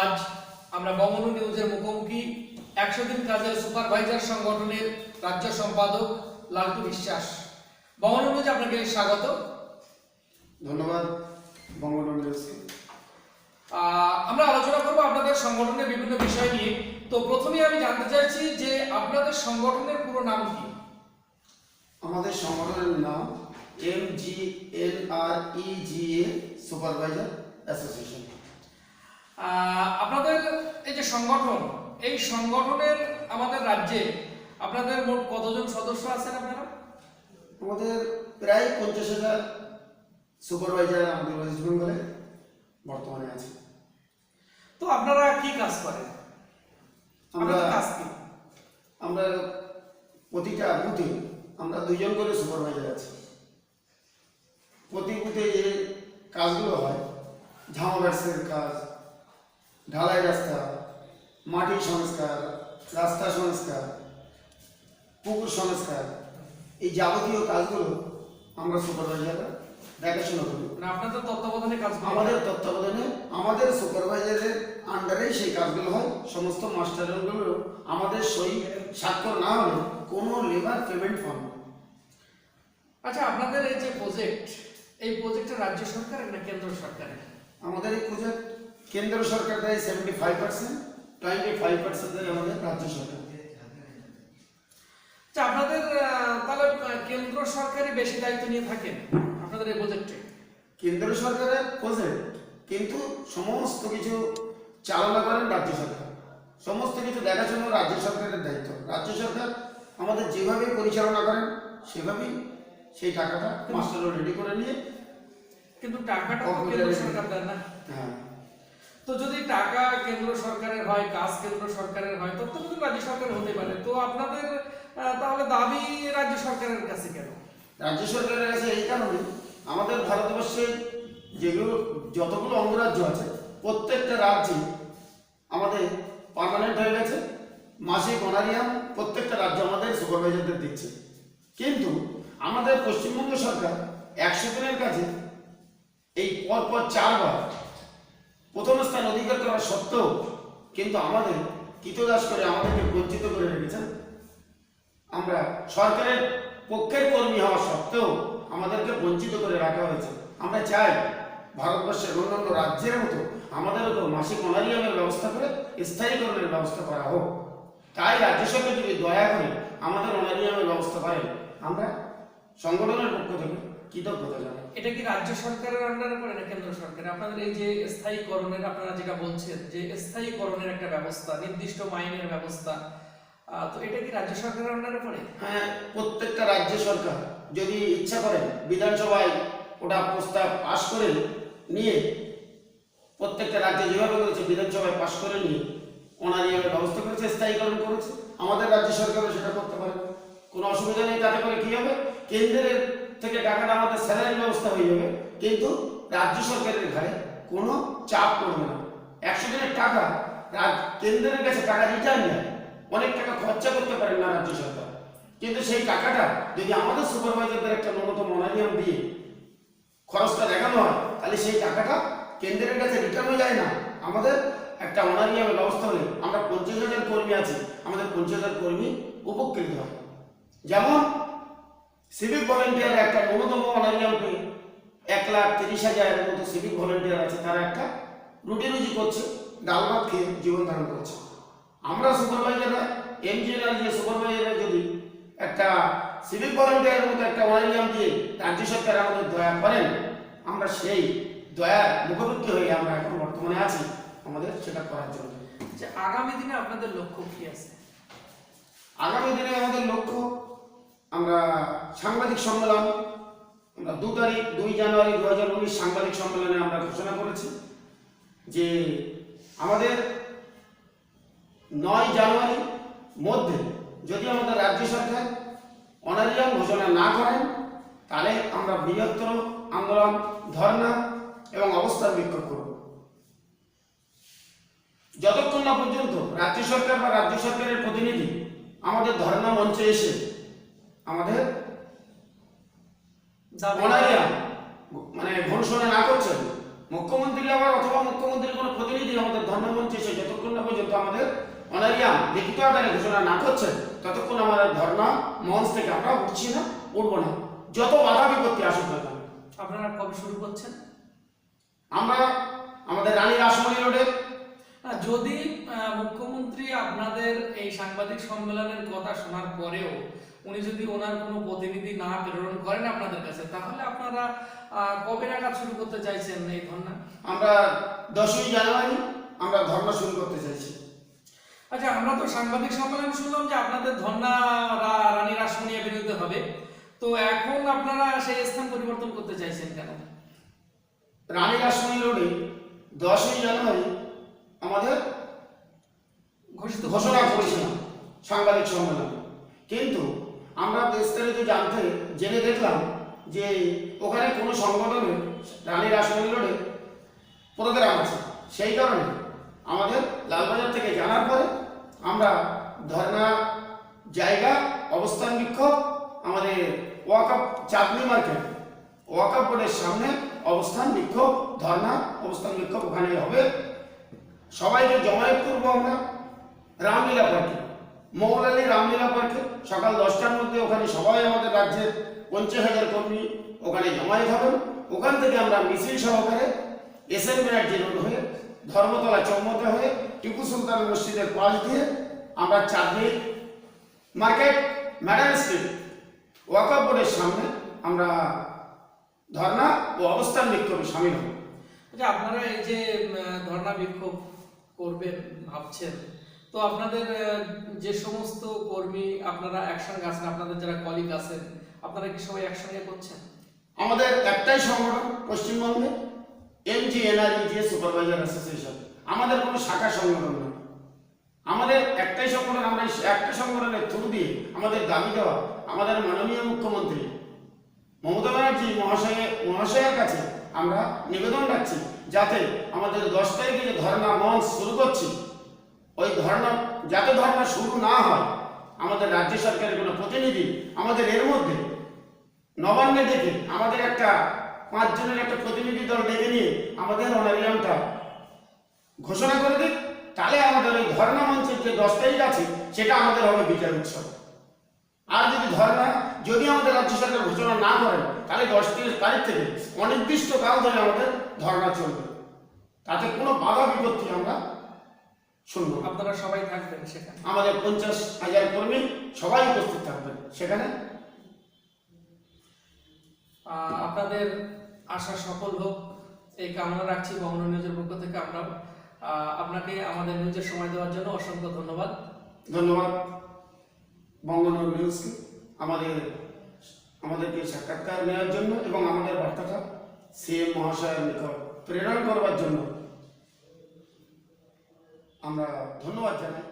আজ আমরা বঙ্গবন্ধু নিউজের মুখোমুখি। একশো দিন কাজের সুপারভাইজার সংগঠনের রাজ্য সম্পাদক লালটু বিশ্বাস। বঙ্গবন্ধু নিউজ আপনাকে স্বাগত। ধন্যবাদ বঙ্গবন্ধু নিউজকে। আমরা আলোচনা করব আপনাদের সংগঠনের বিভিন্ন বিষয় নিয়ে। তো প্রথমেই আমি জানতে চাইছি যে আপনাদের সংগঠনের পুরো নাম কি? আমাদের সংগঠনের নাম M G N R E G A supervisor association. আপনাদের এই যে সংগঠন এই সংগঠনের আমাদের রাজ্যে আপনাদের মোট কতজন সদস্য আছেন আপনারা? আমাদের প্রায় পঞ্চাশ হাজার সুপারভাইজার আমাদের ওয়েস্ট বেঙ্গলে বর্তমানে আছে। তো আপনারা কি কাজ করেন? আমরা কাজ কি? আমরা প্রতিটা বুথে আমরা দুজন করে সুপারভাইজার আছি। প্রতি বুথে যে কাজগুলো হয় ঝামা কাজ ঢালাই রাস্তা মাটি সংস্কার রাস্তা সংস্কার পুকুর সংস্কার এই যাবতীয় কাজগুলো আমরা সুপারভাইজাররা দেখাশোনা করি। মানে আপনাদের তত্ত্বাবধানে কাজ আমাদের তত্ত্বাবধানে আমাদের সুপারভাইজারের আন্ডারেই সেই কাজগুলো হয়। সমস্ত মাস্টারগুলো আমাদের সই স্বাক্ষর না হলে কোনো লেবার পেমেন্ট ফর্ম আচ্ছা আপনাদের এই যে প্রজেক্ট এই প্রজেক্টটা রাজ্য সরকারের না কেন্দ্র সরকারের? আমাদের এই প্রজেক্ট কেন্দ্র সরকার দেয় seventy five percent twenty five percent দেয় আমাদের রাজ্য সরকার। আচ্ছা আপনাদের তাহলে কেন্দ্র সরকারই বেশি দায়িত্ব নিয়ে থাকেন আপনাদের এই প্রজেক্টে কেন্দ্র সরকারের প্রজেক্ট কিন্তু সমস্ত কিছু চালনা করেন রাজ্য সরকার। সমস্ত কিছু দেখাশোনা রাজ্য সরকারের দায়িত্ব। রাজ্য সরকার আমাদের যেভাবে পরিচালনা করেন সেভাবেই সেই টাকাটা মাস্টারও রেডি করে নিয়ে কিন্তু টাকাটা কেন্দ্র সরকার দেয় না। হ্যাঁ। তো যদি টাকা কেন্দ্র সরকারের হয়, কাজ কেন্দ্র সরকারের হয় তখন তো রাজ্য সরকারের হতে পারে। তো আপনাদের তাহলে দাবি রাজ্য সরকারের কাছে কেন? রাজ্য সরকারের কাছে এই কারণে আমাদের ভারতবর্ষে যেগুলো, যতগুলো অঙ্গরাজ্য আছে, প্রত্যেকটা রাজ্যে আমাদের পার্মানেন্ট হয়ে গেছে। মাসিক অনারিয়াম প্রত্যেকটা রাজ্য আমাদের সুপারভাইজারদের দিচ্ছে। কিন্তু আমাদের পশ্চিমবঙ্গ সরকার একশো দিনের কাছে এই পরপর চারবার প্রথম স্থান অধিকার করা সত্ত্বেও কিন্তু আমাদের কৃতদাস করে আমাদেরকে বঞ্চিত করে রেখেছেন। আমরা সরকারের পক্ষের কর্মী হওয়া সত্ত্বেও আমাদেরকে বঞ্চিত করে রাখা হয়েছে। আমরা চাই ভারতবর্ষের অন্যান্য রাজ্যের মতো আমাদেরও তো মাসিক অনারিয়ামের ব্যবস্থা করে স্থায়ীকরণের ব্যবস্থা করা হোক। তাই রাজ্য সরকার যদি দয়া করে আমাদের অনারিয়ামের ব্যবস্থা করেন, আমরা সংগঠনের পক্ষ থেকে কৃতজ্ঞতা জানাই এটা কি রাজ্য সরকারের আন্ডারে পড়ে না কেন্দ্র সরকার আপনাদের এই যে স্থায়ীকরণের আপনারা যেটা বলছেন যে স্থায়ীকরণের একটা ব্যবস্থা নির্দিষ্ট মাইনের ব্যবস্থা তো এটা কি রাজ্য সরকারের আন্ডারে পড়ে? হ্যাঁ প্রত্যেকটা রাজ্য সরকার যদি ইচ্ছা করেন বিধানসভায় ওটা প্রস্তাব পাশ করে নিয়ে প্রত্যেকটা রাজ্যে যেভাবে করেছে বিধানসভায় পাশ করে নিয়ে অনারিয়ামের ব্যবস্থা করেছে স্থায়ীকরণ করেছে আমাদের রাজ্য সরকারও সেটা করতে পারে। কোনো অসুবিধা নেই তাতে করে কি হবে? কেন্দ্রের থেকে টাকাটা আমাদের স্যালারির ব্যবস্থা হয়ে যাবে। কিন্তু রাজ্য সরকারের ঘাড়ে কোনো চাপ পড়বে না। একশো দিনের টাকা কেন্দ্রের কাছে টাকা রিটার্ন নেয়। অনেক টাকা খরচা করতে পারেন না রাজ্য সরকার। কিন্তু সেই টাকাটা যদি আমাদের সুপারভাইজারদের একটা ন্যূনতম অনারিয়াম দিয়ে খরচটা দেখানো হয়, তাহলে সেই টাকাটা কেন্দ্রের কাছে রিটার্ন হয়ে যায় না। আমাদের একটা অনারিয়ামের ব্যবস্থা হলে আমরা পঞ্চাশ হাজার কর্মী আছি। আমাদের পঞ্চাশ হাজার কর্মী উপকৃত হয়। যেমন সিভিক ভলেন্টিয়ার একটা ন্যূনতম অনারিয়াম এক লাখ তিরিশ হাজারের মতো সিভিক ভলেন্টিয়ার আছে। তারা একটা রুটি রুজি করছে ডাল ভাত খেয়ে জীবন ধারণ করছে। আমরা সুপারভাইজাররা এমজিএনআর যে সুপারভাইজাররা যদি একটা সিভিক ভলেন্টিয়ারের মতো একটা অনারিয়াম দিয়ে রাজ্য সরকার আমাদের দয়া করেন আমরা সেই দয়ার মুখোমুখি হয়ে আমরা এখন বর্তমানে আছি আমাদের সেটা করার জন্য। যে আগামী দিনে আপনাদের লক্ষ্য কি আছে? আগামী দিনে আমাদের লক্ষ্য আমরা সাংবাদিক সম্মেলন, আমরা দু তারিখ, দুই জানুয়ারি দু হাজার উনিশ সাংবাদিক সম্মেলনে আমরা ঘোষণা করেছি যে আমাদের নয় জানুয়ারি মধ্যে যদি আমাদের রাজ্য সরকার অনারিয়াম ঘোষণা না করেন, তাহলে আমরা বৃহত্তর আন্দোলন, ধর্ণা এবং অবস্থান বিক্ষোভ করব। যতক্ষণ না পর্যন্ত রাজ্য সরকার বা রাজ্য সরকারের প্রতিনিধি আমাদের ধর্ণা মঞ্চে এসে আমাদের মানে ঘোষণা না। করছেন। মুখ্যমন্ত্রী আবার অথবা মুখ্যমন্ত্রীর কোনো প্রতিনিধি আমাদের ধর্মমঞ্চে এসে যতক্ষণ না পর্যন্ত আমাদের অনারিয়াম লিখিত আকারে ঘোষণা না করছে ততক্ষণ আমাদের ধর্ণা মঞ্চ থেকে আমরা উঠছি না উঠবো না। যত বাধা বিপত্তি আসুক না আপনারা কবে শুরু করছেন? আমরা আমাদের রানী রাসমণি রোডে। যদি মুখ্যমন্ত্রী আপনাদের এই সাংবাদিক সম্মেলনের কথা শোনার পরেও উনি যদি ওনার কোনো প্রতিনিধি না প্রেরণ করেন আপনাদের কাছে তাহলে আপনারা কবে নাগাদ শুরু করতে চাইছেন এই ধর্ণা আমরা দশই জানুয়ারি আমরা ধর্ণা শুরু করতে চাইছি। আচ্ছা আমরা তো সাংবাদিক সম্মেলন শুনলাম যে আপনাদের ধর্ণা রা- রানী রাসমণিয়া বিরুদ্ধে হবে। তো এখন আপনারা সেই স্থান পরিবর্তন করতে চাইছেন কেন? রানী রাসমণি রোডে দশই জানুয়ারি আমাদের ঘোষিত ঘোষণা করেছিলাম সাংবাদিক সম্মেলনে। কিন্তু আমরা বিস্তারিত জানতে জেনে দেখলাম যে ওখানে কোনো সংগঠনের রানী রাসমণি রোডে প্রোগ্রাম আছে সেই কারণে আমাদের লালবাজার থেকে জানার পরে আমরা ধর্ণা জায়গা, অবস্থান বিক্ষোভ, আমাদের ওয়াকআপ চাঁদনি মার্কেট ওয়াকআপ বোর্ডের সামনে অবস্থান বিক্ষোভ, ধর্ণা অবস্থান বিক্ষোভ ওখানে হবে। সবাইকে জমায়েত করব আমরা রামলীলা পার্কে মৌলালী রামলীলা পার্কে সকাল দশটার মধ্যে ওখানে সবাই আমাদের রাজ্যের পঞ্চাশ হাজার কর্মী ওখানে জমায়েত হবেন। ওখান থেকে আমরা মিছিল সহকারে এস এন ব্যানার্জি রোড হয়ে ধর্মতলা চৌমতে হয়ে টিপু সুলতান মসজিদের পাশ দিয়ে আমরা Chandni market, madam street Waqf বোর্ডের সামনে আমরা ধর্ণা ও অবস্থান বিক্ষোভে সামিল হব। আচ্ছা আপনারা এই যে ধর্ণা বিক্ষোভ করবেন, ভাবছেন তো আপনাদের যে সমস্ত কর্মী আপনারা একসঙ্গে আছেন, আপনাদের যারা কলিগ আছেন, আপনারা কি সবাই একসঙ্গে করছেন? আমাদের একটাই সংগঠন পশ্চিমবঙ্গে এমজি এনআরই যে সুপারভাইজার অ্যাসোসিয়েশন আমাদের কোনো শাখা সংগঠন নয় আমাদের একটাই সংগঠন, আমরা একটা সংগঠনের থ্রু দিয়ে আমাদের দাবি দেওয়া, আমাদের মাননীয় মুখ্যমন্ত্রী মমতা ব্যানার্জি মহাশয়ের মহাশয়ের কাছে আমরা নিবেদন রাখছি, যাতে আমাদের দশ তারিখে যে ধর্ণা মঞ্চ শুরু করছি। ওই ধর্ণা যাতে ধর্ণা শুরু না হয়, আমাদের রাজ্য সরকারের কোনো প্রতিনিধি আমাদের এর মধ্যে। নবান্নে ডেকে আমাদের একটা পাঁচজনের একটা প্রতিনিধি দল ডেকে নিয়ে আমাদের অনারিয়ামটা ঘোষণা করে দিক। তাহলে আমাদের ওই ধর্ণা মঞ্চের যে দশ তারিখ আছে, সেটা আমাদের হবে বিচার উৎসব। আর যদি ধর্ণা যদি আমাদের রাজ্য সরকার ঘোষণা না করেন তাহলে দশ তিরিশ তারিখ থেকে অনির্দিষ্ট কাল ধরে আমাদের ধর্ণা চলবে। তাতে কোনো বাধা বিপত্তি আমরা শুনব আপনারা সবাই থাকবেন সেখানে। আমাদের পঞ্চাশ হাজার কর্মী সবাই উপস্থিত থাকবেন সেখানে। আপনাদের আশা সফল হোক। এই কামনা রাখছি বঙ্গ নিউজের পক্ষ থেকে আমরা আপনাকে আমাদের নিউজের সময় দেওয়ার জন্য অসংখ্য ধন্যবাদ। ধন্যবাদ বঙ্গনগর নিউজকে আমাদের আমাদেরকে সাক্ষাৎকার নেওয়ার জন্য এবং আমাদের বার্তাটা সিএম মহাশয়ের নিকট প্রেরণ করবার জন্য। আমরা ধন্যবাদ জানাই।